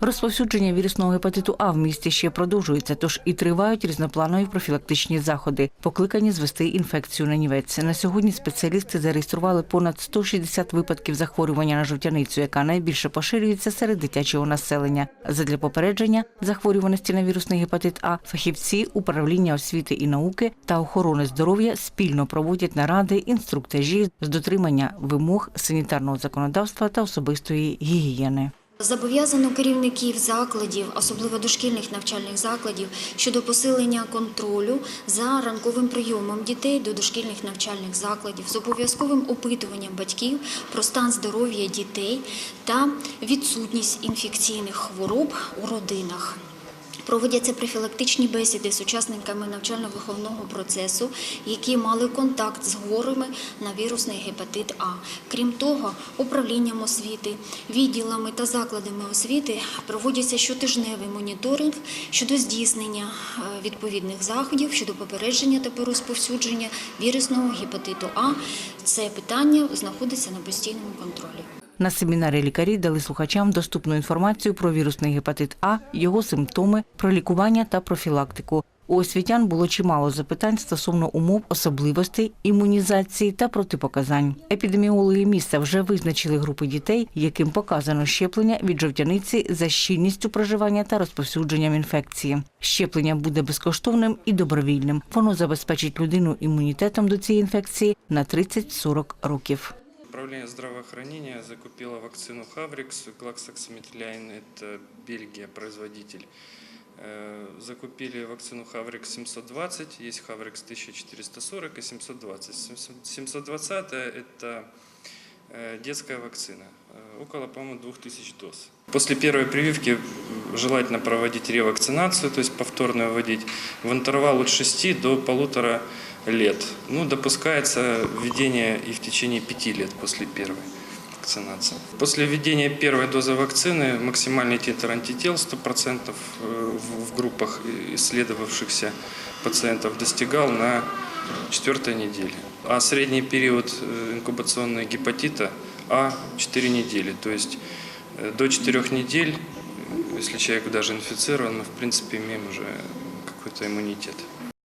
Розповсюдження вірусного гепатиту А в місті ще продовжується, тож і тривають різнопланові профілактичні заходи, покликані звести інфекцію на нівець. На сьогодні спеціалісти зареєстрували понад 160 випадків захворювання на жовтяницю, яка найбільше поширюється серед дитячого населення. Задля попередження захворюваності на вірусний гепатит А фахівці управління освіти і науки та охорони здоров'я спільно проводять наради, інструктажі з дотримання вимог санітарного законодавства та особистої гігієни. Зобов'язано керівників закладів, особливо дошкільних навчальних закладів, щодо посилення контролю за ранковим прийомом дітей до дошкільних навчальних закладів з обов'язковим опитуванням батьків про стан здоров'я дітей та відсутність інфекційних хвороб у родинах. Проводяться профілактичні бесіди з учасниками навчально-виховного процесу, які мали контакт з хворими на вірусний гепатит А. Крім того, управлінням освіти, відділами та закладами освіти проводяться щотижневий моніторинг щодо здійснення е, відповідних заходів щодо попередження та розповсюдження вірусного гепатиту А. Це питання знаходиться на постійному контролі. На семінарі лікарі дали слухачам доступну інформацію про вірусний гепатит А, його симптоми, про лікування та профілактику. У освітян було чимало запитань стосовно умов, особливостей, імунізації та протипоказань. Епідеміологи міста вже визначили групи дітей, яким показано щеплення від жовтяниці за щільністю проживання та розповсюдженням інфекції. Щеплення буде безкоштовним і добровільним. Воно забезпечить людину імунітетом до цієї інфекції на 30-40 років. Управление здравоохранения закупило вакцину Хаврикс, Глаксоксимитляйн, это Бельгия, производитель. Э, Закупили вакцину Хаврикс 720, есть Хаврикс 1440 и 720. 720 это э, детская вакцина, э, около, по-моему, 2000 доз. После первой прививки желательно проводить ревакцинацию, то есть повторно вводить в интервал от 6 до полутора лет. Ну, допускается введение и в течение 5 лет после первой вакцинации. После введения первой дозы вакцины максимальный титр антител 100% э, в группах исследовавшихся пациентов достигал на четвертой неделе. А средний период э, инкубационного гепатита А 4 недели. То есть э, до 4 недель, если человек даже инфицирован, мы в принципе имеем уже какой-то иммунитет.